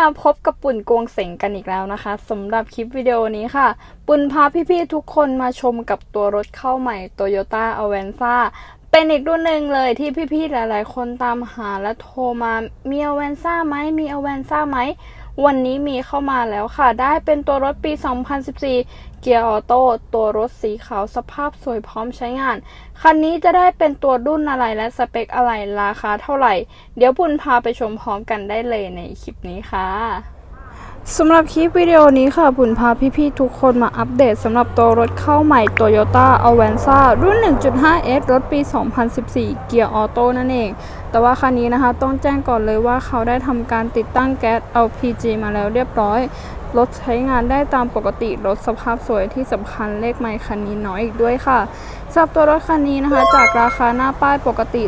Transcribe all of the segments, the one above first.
มาพบกับปุ่นกวงเสงกันอีกแล้วนะคะสำหรับคลิปวิดีโอนี้ค่ะ ปุ่นพาพี่ๆทุกคนมาชมกับตัวรถเข้าใหม่ Toyota Avanza เป็นอีกรุ่นหนึ่งเลยที่พี่ๆหลายๆ คนตามหาและโทรมามี Avanza ไหมมี Avanza ไหม วันนี้มีเข้ามาแล้วค่ะ ได้เป็นตัวรถปี 2014 เกียร์ออโต้ตัวรถสีขาวสภาพสวยพร้อมใช้งาน คันนี้จะได้เป็นตัวรุ่นอะไรและสเปคอะไรราคาเท่าไหร่ เดี๋ยวปุ่นพาไปชมพร้อมกันได้เลยในคลิปนี้ค่ะ สำหรับคลิปวิดีโอนี้ค่ะปุ่นพาพี่ๆทุกคนมาอัปเดตสำหรับตัวรถเข้าใหม่ Toyota Avanza รุ่น 1.5S รถปี 2014 เกียร์ออโต้นั่นเอง แต่ว่าคันนี้นะคะต้องแจ้งก่อนเลยว่าเขาได้ทำการติดตั้งแก๊ส LPG มาแล้วเรียบร้อย รถใช้งานได้ตามปกติรถสภาพสวยที่สำคัญเลขไมค์คันนี้น้อยอีกด้วยค่ะสำหรับตัวรถคันนี้นะคะ จากราคาหน้าป้ายปกติ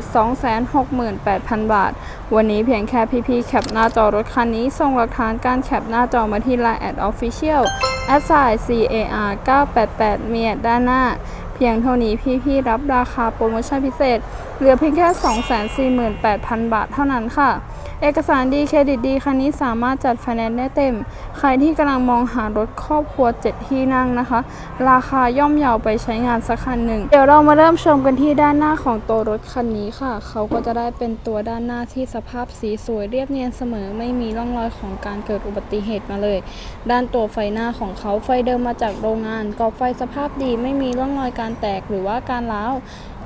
268,000 บาท วันนี้เพียงแค่พี่ๆแคปหน้าจอรถคันนี้ ส่งหลักฐานการแคปหน้าจอมาที่ Line at Official a s i CAR 988เมียด้านหน้าเพียงเท่านี้พี่ๆรับราคาโปรโมชั่นพิเศษ เหลือเพียงแค่ 248,000 บาทเท่านั้นค่ะ เอกสารดีเครดิตดีคันนี้สามารถจัดไฟแนนซ์ได้เต็ม ใครที่กำลังมองหารถครอบครัว 7 ที่นั่งนะคะ ราคาย่อมเยาวไปใช้งานสักคันหนึ่ง เดี๋ยวเรามาเริ่มชมกันที่ด้านหน้าของตัวรถคันนี้ค่ะ เขาก็จะได้เป็นตัวด้านหน้าที่สภาพสีสวยเรียบเนียนเสมอ ไม่มีร่องรอยของการเกิดอุบัติเหตุมาเลย ด้านตัวไฟหน้าของเขาไฟเดิมมาจากโรงงานกรอบไฟสภาพดีไม่มีร่องรอยการแตกหรือว่าการร้าว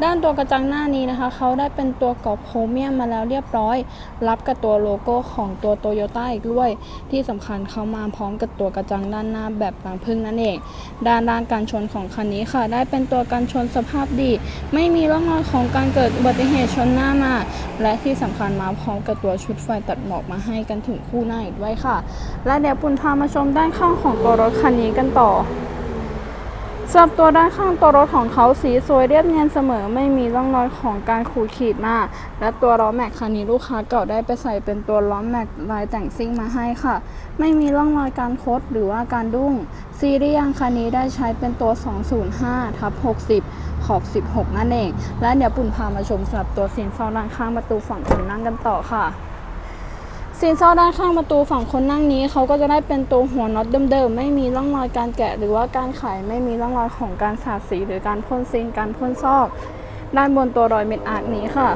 ด้านตัวกระจังหน้านี้นะคะ เขาได้เป็นตัวกรอบโครเมียมมาแล้วเรียบร้อย รับกับตัวโลโก้ของตัวโตโยต้าอีกด้วย ที่สำคัญเขามาพร้อมกับตัวกระจังด้านหน้าแบบรังพึ่งนั่นเอง ด้านด้านการชนของคันนี้ค่ะ ได้เป็นตัวกันชนสภาพดี ไม่มีร่องรอยของการเกิดอุบัติเหตุชนหน้ามา และที่สำคัญมาพร้อมกับตัวชุดไฟตัดหมอกมาให้กันถึงคู่หน้าอีกด้วยค่ะ และเดี๋ยวปุ่นพามาชมด้านข้างของตัวรถคันนี้กันต่อ สำหรับตัวด้านข้างตัวรถของเขาสีสวยเรียบเนียนเสมอไม่มีร่องรอยของการขูดขีดมาและตัวล้อแม็กคันนี้ลูกค้าเก่าได้ไปใส่เป็นตัวล้อแม็กลายแต่งซิ่งมาให้ค่ะ ไม่มีร่องรอยการคดหรือว่าการดุ้ง ซีรีส์ยางคันนี้ได้ใช้เป็นตัว 205ทับ60 ขอบ 16 นั่นเอง และเดี๋ยวปุ่นพามาชมสำหรับตัวซีนเฝ้าด้านข้างประตูฝั่งคนนั่งกันต่อค่ะ ซีนเซาด้านข้างประตูฝั่งคนนั่งนี้เขาก็จะได้เป็นตัวหัวน็อตเดิมๆ ไม่มีร่องรอยการแกะหรือว่าการไขไม่มีร่องรอยของการสาดสี หรือการพ่นซีนการพ่นซอก ด้านบนตัวรอยเม็ดอาร์คนี้ค่ะ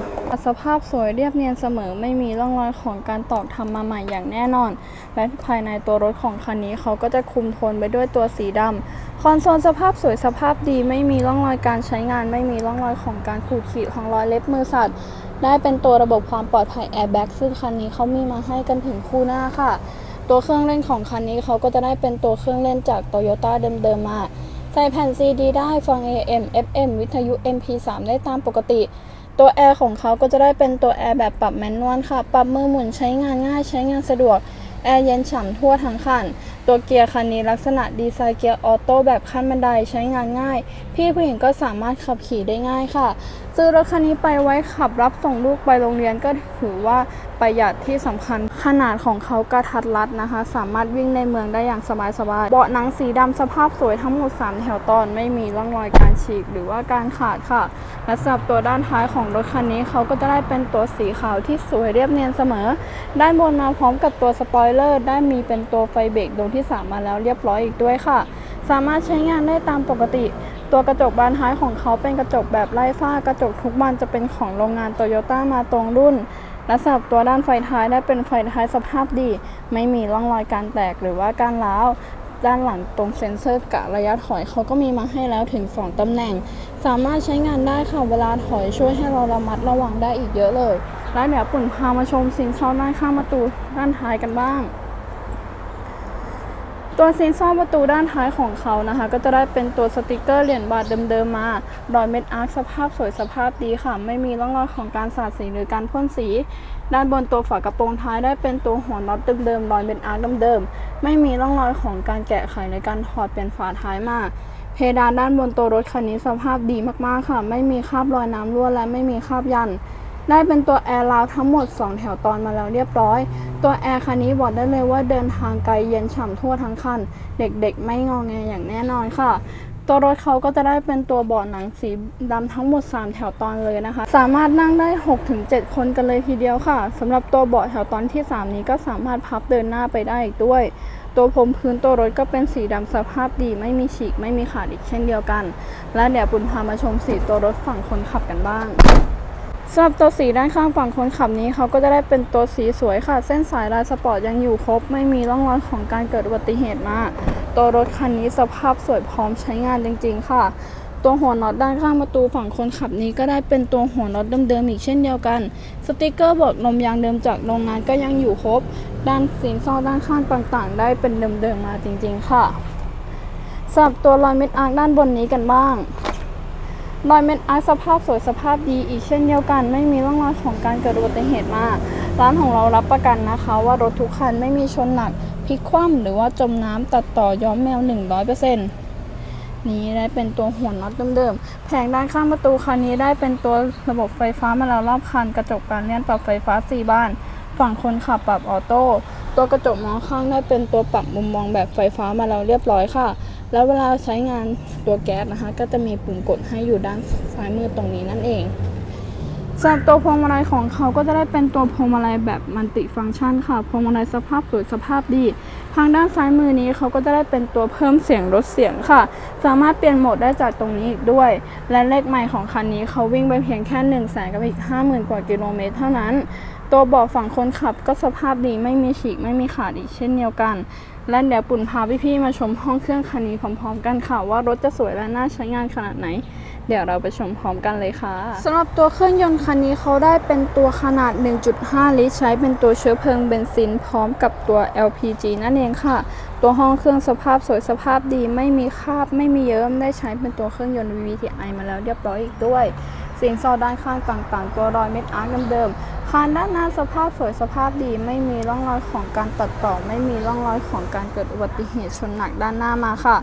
สภาพสวยเรียบเนียนเสมอไม่มีร่องรอยของการตอกทำมาใหม่อย่างแน่นอน และภายในตัวรถของคันนี้เขาก็จะคุมโทนไปด้วยตัวสีดำคอนโซลสภาพสวยสภาพดี ไม่มีร่องรอยการใช้งาน ไม่มีร่องรอยของการขูดขีดของรอยเล็บมือสัตว์ ได้เป็นตัวระบบความปลอดภัย Airbag ซึ่งคันนี้เขามีมาให้กันถึงคู่หน้าค่ะ ตัวเครื่องเล่นของคันนี้เขาก็จะได้เป็นตัวเครื่องเล่นจาก Toyota เดิมๆมา ใส่แผ่น CD ได้ฟัง AM FM วิทยุ MP3 ได้ตามปกติ ตัวแอร์ของเขาก็จะได้เป็นตัวแอร์แบบปรับแมนนวลค่ะ ปรับมือหมุนใช้งานง่ายใช้งานสะดวกแอร์เย็นฉ่ำทั่วทั้งคัน ตัวเกียร์คันนี้ลักษณะดีไซน์เกียร์ออโต้แบบขั้นบันไดใช้งานง่าย พี่ผู้หญิงก็สามารถขับขี่ได้ง่ายค่ะซื้อรถคันนี้ไปไว้ขับรับส่งลูกไปโรงเรียนก็ถือว่าประหยัดที่สำคัญ ขนาดของเขากระทัดรัดนะคะ สามารถวิ่งในเมืองได้อย่างสบายๆ เบาะหนังสีดำสภาพสวยทั้งหมด 3 แถวตอนไม่มีร่องรอยการฉีกหรือว่าการขาดค่ะ และสำหรับตัวด้านท้ายของรถคันนี้เขาก็จะได้เป็นตัวสีขาวที่สวยเรียบเนียนเสมอ ด้านบนมาพร้อมกับตัวสปอยเลอร์ได้มีเป็นตัวไฟเบรกดวงที่สามมาแล้วเรียบร้อยอีกด้วยค่ะ สามารถใช้งานได้ตามปกติ ตัวกระจกบานท้ายของเขาเป็นกระจกแบบไร้ฝ้ากระจกทุกบานจะเป็นของโรงงานโตโยต้ามาตรงรุ่น และสำหรับตัวด้านไฟท้ายได้เป็นไฟท้ายสภาพดี ไม่มีร่องรอยการแตกหรือว่าการร้าวด้านหลังตรงเซ็นเซอร์กะระยะถอยเขาก็มีมาให้แล้วถึง 2 ตำแหน่ง สามารถใช้งานได้ค่ะ เวลาถอยช่วยให้เราระมัดระวังได้อีกเยอะเลย แล้วเดี๋ยวปุ่นพามาชมสินซ้อนด้านข้างประตูด้านท้ายกันบ้าง ตัวซีนซ่อมประตูด้านท้ายของเขานะคะ ก็จะได้เป็นตัวสติกเกอร์เหรียญบาทเดิมๆมารอยเม็ดอาร์คสภาพสวยสภาพดีค่ะ ไม่มีร่องรอยของการสาดสีหรือการพ่นสี ด้านบนตัวฝากระโปรงท้ายได้เป็นตัวหัวน็อตเดิมๆรอยเม็ดอาร์คเดิมๆไม่มีร่องรอยของการแกะไขในการถอดเปลี่ยนฝาท้ายมาเพดานด้านบนตัวรถคันนี้สภาพดีมากๆค่ะ ไม่มีคราบรอยน้ำรั่วและไม่มีคราบยัน ได้เป็นตัวแอร์ราวทั้งหมด 2 แถวตอนมาแล้วเรียบร้อย ตัวแอร์คันนี้บอกได้เลยว่าเดินทางไกลเย็นฉ่ำทั่วทั้งคัน เด็กๆ ไม่งอแงอย่างแน่นอนค่ะ ตัวรถเขาก็จะได้เป็นตัวเบาะหนังสีดำทั้งหมด 3 แถวตอนเลยนะคะ สามารถนั่งได้ 6-7 คนกันเลยทีเดียวค่ะสำหรับตัวเบาะแถวตอนที่ 3 นี้ก็สามารถพับเดินหน้าไปได้อีกด้วย ตัวพรมพื้นตัวรถก็เป็นสีดำสภาพดี ไม่มีฉีกไม่มีขาดอีกเช่นเดียวกัน และเดี๋ยวปุณพามาชมสีตัวรถฝั่งคนขับกันบ้าง สำหรับตัวสีด้านข้างฝั่งคนขับนี้เขาก็จะได้เป็นตัวสีสวยค่ะ เส้นสายลายสปอร์ตยังอยู่ครบ ไม่มีร่องรอยของการเกิดอุบัติเหตุมา ตัวรถคันนี้สภาพสวยพร้อมใช้งานจริง ๆ ค่ะ ตัวหัวน็อตด้านข้างประตูฝั่งคนขับนี้ก็ได้เป็นตัวหัวน็อตเดิมๆอีกเช่นเดียวกัน สติกเกอร์บอกลมยางเดิมจากโรงงานก็ยังอยู่ครบ ด้านสีซอกด้านข้างต่างๆ ได้เป็นเดิมๆมาจริง ๆ ค่ะสำหรับตัวรอยเม็ดอาร์ด้านบนนี้กันบ้าง รอยเม็ดอาร์สภาพสวยสภาพดีอีกเช่นเดียวกันไม่มีร่องรอยของการเกิดอุบัติเหตุมาร้านของเรารับประกันนะคะ ว่ารถทุกคันไม่มีชนหนักพลิกคว่ำหรือว่าจมน้ำตัดต่อย้อมแมว 100%นี้ได้เป็นตัวหัวน็อตเดิมๆ แผงด้านข้างประตูคันนี้ได้เป็นตัวระบบไฟฟ้ามาแล้วรอบคัน กระจกการเลื่อนปรับไฟฟ้า 4 บ้าน ฝั่งคนขับปรับออโต้ ตัวกระจกมองข้างได้เป็นตัวปรับมุมมองแบบไฟฟ้ามาแล้วเรียบร้อยค่ะ แล้วเวลาใช้งานตัวแก๊สนะคะ ก็จะมีปุ่มกดให้อยู่ด้านซ้ายมือตรงนี้นั่นเองสำหรับตัวพวงมาลัยของเขาก็จะได้เป็นตัวพวงมาลัยแบบมัลติฟังก์ชันค่ะ พวงมาลัยสภาพสวยสภาพดี ทางด้านซ้ายมือนี้เขาก็จะได้เป็นตัวเพิ่มเสียงลดเสียงค่ะ สามารถเปลี่ยนโหมดได้จากตรงนี้อีกด้วย และเลขใหม่ของคันนี้เขาวิ่งไปเพียงแค่1นึ่งแสนกับอีก 50,000 กว่ากิโลเมตรเท่านั้น ตัวเบาะฝั่งคนขับก็สภาพดีไม่มีฉีกไม่มีขาดอีกเช่นเดียวกัน และเดี๋ยวปุ่นพาพี่ๆมาชมห้องเครื่องคันนี้พร้อมๆกันค่ะ ว่ารถจะสวยและน่าใช้งานขนาดไหน เดี๋ยวเราไปชมพร้อมกันเลยค่ะสำหรับตัวเครื่องยนต์คันนี้เขาได้เป็นตัวขนาด 1.5 ลิตร ใช้เป็นตัวเชื้อเพลิงเบนซิน พร้อมกับตัว LPG นั่นเองค่ะ ตัวห้องเครื่องสภาพสวยสภาพดีไม่มีคราบไม่มีเยิ้มได้ใช้เป็นตัวเครื่องยนต์ VVTi มาแล้วเรียบร้อยอีกด้วยสิ่งซอด้านข้างต่างๆ ตัวรอยเม็ดอาร์คเดิมๆ คานด้านหน้าสภาพสวยสภาพดี ไม่มีร่องรอยของการตัดต่อ ไม่มีร่องรอยของการเกิดอุบัติเหตุชนหนักด้านหน้ามาค่ะ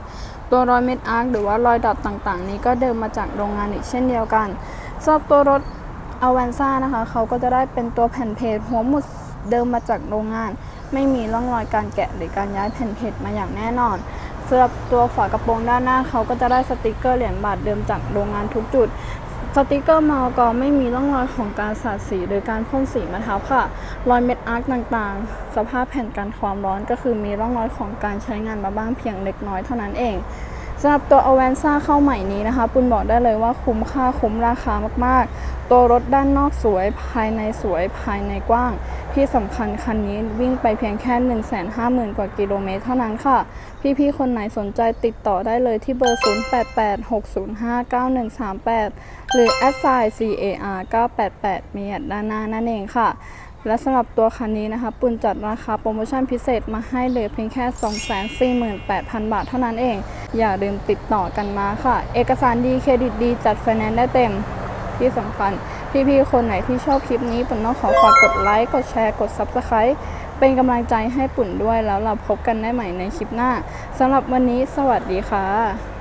ตัวรอยเม็ดอาร์คหรือว่ารอยดอทต่างๆ นี้ก็เดิมมาจากโรงงานอีกเช่นเดียวกันสำหรับตัวรถอ v a n z a นะคะเขาก็จะได้เป็นตัวแผ่นเพจหัวหมุดเดิมมาจากโรงงาน ไม่มีร่องรอยการแกะหรือการย้ายแผ่นเพจมาอย่างแน่นอนสำหรับตัวฝากระโปรงด้านหน้าเขาก็จะได้สติกเกอร์เหรียญบาทเดิมจากโรงงานทุกจุด สติกเกอร์มอกอไม่มีร่องรอยของการสาดสีหรือการพ่นสีมาทับค่ะ รอยเม็ดอาร์คต่างๆ สภาพแผ่นกันความร้อนก็คือมีร่องรอยของการใช้งานมาบ้างเพียงเล็กน้อยเท่านั้นเอง สำหรับตัว a v a n z a เข้าใหม่นี้นะคะ ปุณบอกได้เลยว่าคุ้มค่าคุ้มราคามากๆ ตัวรถด้านนอกสวยภายในสวยภายในกว้าง ที่สำคัญคันนี้วิ่งไปเพียงแค่ 150,000 กว่ากิโลเมตรเท่านั้นค่ะ พี่ๆ คนไหนสนใจติดต่อได้เลยที่เบอร์ 0886059138 หรือ a s s i car 988 มีแอดด้านหน้านั่นเองค่ะ และสำหรับตัวคันนี้นะคะปุณจัดราคาโปรโมชั่นพิเศษมาให้เหลือเพียงแค่ 248,000 บาทเท่านั้นเอง อย่าลืมติดต่อกันมาค่ะ เอกสารดีเครดิตดีจัดไฟแนนซ์ได้เต็มที่สำคัญ พี่ๆ คนไหนที่ชอบคลิปนี้ปุ่นต้องขอฝากกดไลค์กดแชร์กด Subscribe เป็นกำลังใจให้ปุ่นด้วยแล้วเราพบกันได้ใหม่ในคลิปหน้าสำหรับวันนี้สวัสดีค่ะ